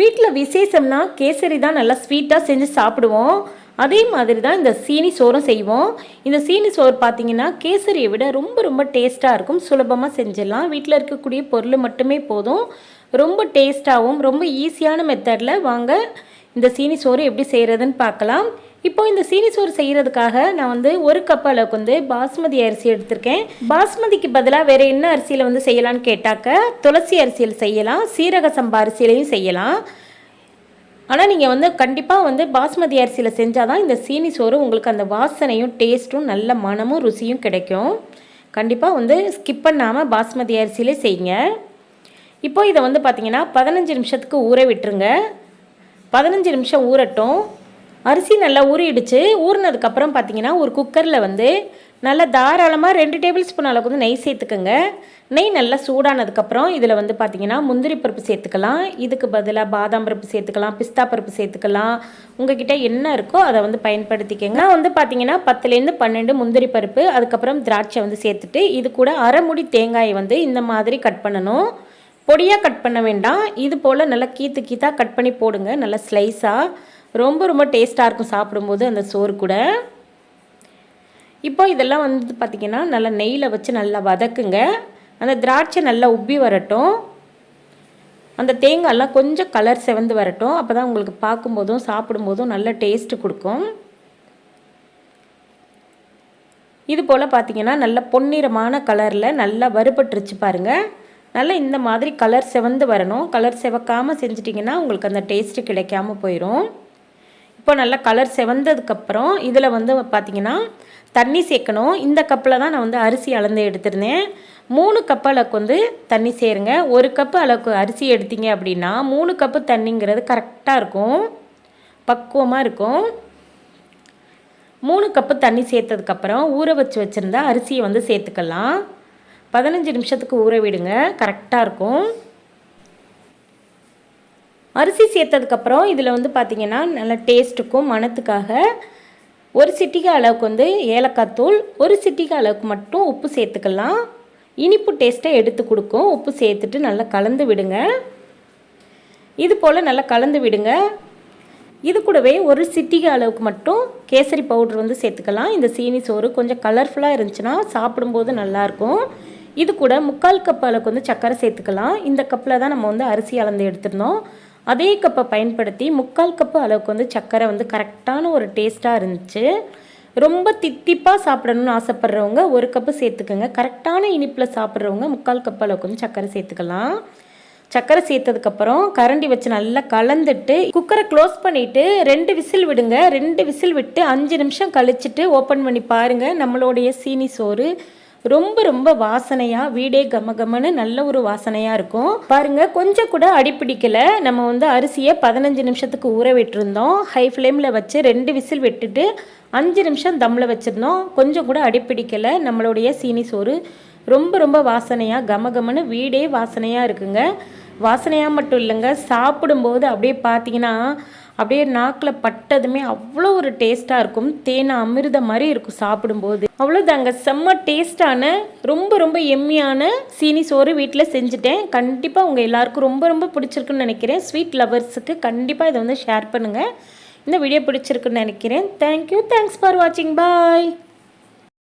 வீட்டில் விசேஷம்னா கேசரி தான் நல்லா ஸ்வீட்டாக செஞ்சு சாப்பிடுவோம். அதே மாதிரி தான் இந்த சீனி சோறும் செய்வோம். இந்த சீனி சோறு பார்த்திங்கன்னா கேசரியை விட ரொம்ப ரொம்ப டேஸ்ட்டாக இருக்கும். சுலபமாக செஞ்சிடலாம். வீட்டில் இருக்கக்கூடிய பொருள் மட்டுமே போதும். ரொம்ப டேஸ்ட்டாகவும் ரொம்ப ஈஸியான மெத்தடில் வாங்க. இந்த சீனி சோறு எப்படி செய்கிறதுன்னு பார்க்கலாம். இப்போ இந்த சீனி சோறு செய்கிறதுக்காக நான் வந்து ஒரு கப் அளவுக்கு வந்து பாஸ்மதி அரிசி எடுத்திருக்கேன். பாஸ்மதிக்கு பதிலாக வேறு என்ன அரிசியில் வந்து செய்யலான்னு கேட்டாக்க துளசி அரிசியில் செய்யலாம் சீரக சம்பா அரிசியிலையும் செய்யலாம். ஆனால் நீங்கள் வந்து கண்டிப்பாக வந்து பாஸ்மதி அரிசியில் செஞ்சால் தான் இந்த சீனி சோறு உங்களுக்கு அந்த வாசனையும் டேஸ்ட்டும் நல்ல மனமும் ருசியும் கிடைக்கும். கண்டிப்பாக வந்து ஸ்கிப் பண்ணாமல் பாஸ்மதி அரிசியிலே செய்யுங்க. இப்போ இதை வந்து பார்த்தீங்கன்னா பதினஞ்சு நிமிஷத்துக்கு ஊற விட்டுருங்க. பதினஞ்சு நிமிஷம் ஊறட்டும். அரிசி நல்லா ஊறிடுச்சு. ஊறினதுக்கப்புறம் பார்த்தீங்கன்னா ஒரு குக்கரில் வந்து நல்லா தாராளமாக ரெண்டு டேபிள் ஸ்பூன் அளவுக்கு வந்து நெய் சேர்த்துக்கோங்க. நெய் நல்லா சூடானதுக்கப்புறம் இதில் வந்து பார்த்தீங்கன்னா முந்திரி பருப்பு சேர்த்துக்கலாம். இதுக்கு பதிலாக பாதாம் பருப்பு சேர்த்துக்கலாம் பிஸ்தா பருப்பு சேர்த்துக்கலாம். உங்ககிட்ட என்ன இருக்கோ அதை வந்து பயன்படுத்திக்கங்க. நான் வந்து பார்த்தீங்கன்னா பத்துலேருந்து பன்னெண்டு முந்திரி பருப்பு அதுக்கப்புறம் திராட்சை வந்து சேர்த்துட்டு இது கூட அரை முடி தேங்காயை வந்து இந்த மாதிரி கட் பண்ணணும். பொடியாக கட் பண்ண வேண்டாம். இது போல் நல்லா கீத்து கீத்தாக கட் பண்ணி போடுங்க. நல்லா ஸ்லைஸாக ரொம்ப ரொம்ப டேஸ்ட்டாக இருக்கும் சாப்பிடும்போது அந்த சோறு கூட. இப்போ இதெல்லாம் வந்து பார்த்திங்கன்னா நல்லா நெய்யில் வச்சு நல்லா வதக்குங்க. அந்த திராட்சை நல்லா உப்பி வரட்டும். அந்த தேங்காயெல்லாம் கொஞ்சம் கலர் செவந்து வரட்டும். அப்போ தான் உங்களுக்கு பார்க்கும்போதும் சாப்பிடும்போதும் நல்ல டேஸ்ட்டு கொடுக்கும். இது போல் பார்த்தீங்கன்னா நல்ல பொன்னிறமான கலரில் நல்லா வறுபட்டுருச்சு பாருங்கள் நல்லா இந்த மாதிரி கலர் செவந்து வரணும். கலர் செவக்காமல் செஞ்சிட்டிங்கன்னா உங்களுக்கு அந்த டேஸ்ட்டு கிடைக்காம போயிடும் இப்போ நல்லா கலர் செவந்ததுக்கப்புறம் இதில் வந்து பார்த்திங்கன்னா தண்ணி சேர்க்கணும். இந்த கப்பில் தான் நான் வந்து அரிசி அளந்து எடுத்திருந்தேன். மூணு கப் அளவுக்கு வந்து தண்ணி சேருங்க. ஒரு கப்பு அளவுக்கு அரிசி எடுத்தீங்க அப்படின்னா மூணு கப்பு தண்ணிங்கிறது கரெக்டாக இருக்கும். பக்குவமாக இருக்கும். மூணு கப்பு தண்ணி சேர்த்ததுக்கப்புறம் ஊற வச்சு வச்சுருந்தா அரிசியை வந்து சேர்த்துக்கலாம். பதினஞ்சு நிமிஷத்துக்கு ஊற விடுங்க. கரெக்டாக இருக்கும். அரிசி சேர்த்ததுக்கப்புறம் இதில் வந்து பார்த்திங்கன்னா நல்ல டேஸ்ட்டுக்கும் மணத்துக்காக ஒரு சிட்டிகை அளவுக்கு வந்து ஏலக்காய் தூள் ஒரு சிட்டிகை அளவுக்கு மட்டும் உப்பு சேர்த்துக்கலாம். இனிப்பு டேஸ்ட்டை எடுத்து கொடுக்கும். உப்பு சேர்த்துட்டு நல்லா கலந்து விடுங்க. இது போல் நல்லா கலந்து விடுங்க. இது கூடவே ஒரு சிட்டிகை அளவுக்கு மட்டும் கேசரி பவுடர் வந்து சேர்த்துக்கலாம். இந்த சீனி சோறு கொஞ்சம் கலர்ஃபுல்லாக இருந்துச்சுன்னா சாப்பிடும்போது நல்லாயிருக்கும் இது கூட முக்கால் கப் அளவுக்கு வந்து சர்க்கரை சேர்த்துக்கலாம். இந்த கப்பில் தான் நம்ம வந்து அரிசி அளந்து எடுத்துருந்தோம். அதே கப்பை பயன்படுத்தி முக்கால் கப்பு அளவுக்கு வந்து சர்க்கரை வந்து கரெக்டான ஒரு டேஸ்ட்டாக இருந்துச்சு. ரொம்ப தித்திப்பாக சாப்பிடணும்னு ஆசைப்பட்றவங்க ஒரு கப்பு சேர்த்துக்கோங்க. கரெக்டான இனிப்பில் சாப்பிட்றவங்க முக்கால் கப் அளவுக்கு வந்து சர்க்கரை சேர்த்துக்கலாம். சர்க்கரை சேர்த்ததுக்கப்புறம் கரண்டி வச்சு நல்லா கலந்துட்டு குக்கரை க்ளோஸ் பண்ணிவிட்டு ரெண்டு விசில் விடுங்க. ரெண்டு விசில் விட்டு அஞ்சு நிமிஷம் கழிச்சிட்டு ஓப்பன் பண்ணி பாருங்கள் நம்மளுடைய சீனி சோறு ரொம்ப ரொம்ப வாசனையாக வீடே கம நல்ல ஒரு வாசனையாக இருக்கும். பாருங்கள் கொஞ்சம் கூட அடிப்பிடிக்கல. நம்ம வந்து அரிசியை பதினஞ்சு நிமிஷத்துக்கு ஊற விட்டுருந்தோம். ஹை ஃப்ளேமில் வச்சு ரெண்டு விசில் விட்டுட்டு அஞ்சு நிமிஷம் தம்மில் வச்சுருந்தோம். கொஞ்சம் கூட அடிப்பிடிக்கலை. நம்மளுடைய சீனி சோறு ரொம்ப ரொம்ப வாசனையாக கம வீடே வாசனையாக இருக்குங்க. வாசனையாக மட்டும் இல்லைங்க. சாப்பிடும்போது அப்படியே பார்த்தீங்கன்னா அப்படியே நாக்கில் பட்டதுமே அவ்வளோ ஒரு டேஸ்ட்டாக இருக்கும். தேனை அமிர்த மாதிரி இருக்கும் சாப்பிடும்போது. அவ்வளோதாங்க செம்ம டேஸ்டான ரொம்ப ரொம்ப எம்மியான சீனி சோறு வீட்டில் செஞ்சுட்டேன். கண்டிப்பாக உங்கள் எல்லாருக்கும் ரொம்ப ரொம்ப பிடிச்சிருக்குன்னு நினைக்கிறேன். ஸ்வீட் லவர்ஸுக்கு கண்டிப்பாக இதை வந்து ஷேர் பண்ணுங்கள் இந்த வீடியோ பிடிச்சிருக்குன்னு நினைக்கிறேன். தேங்க்யூ தேங்க்ஸ் ஃபார் வாட்சிங் பாய்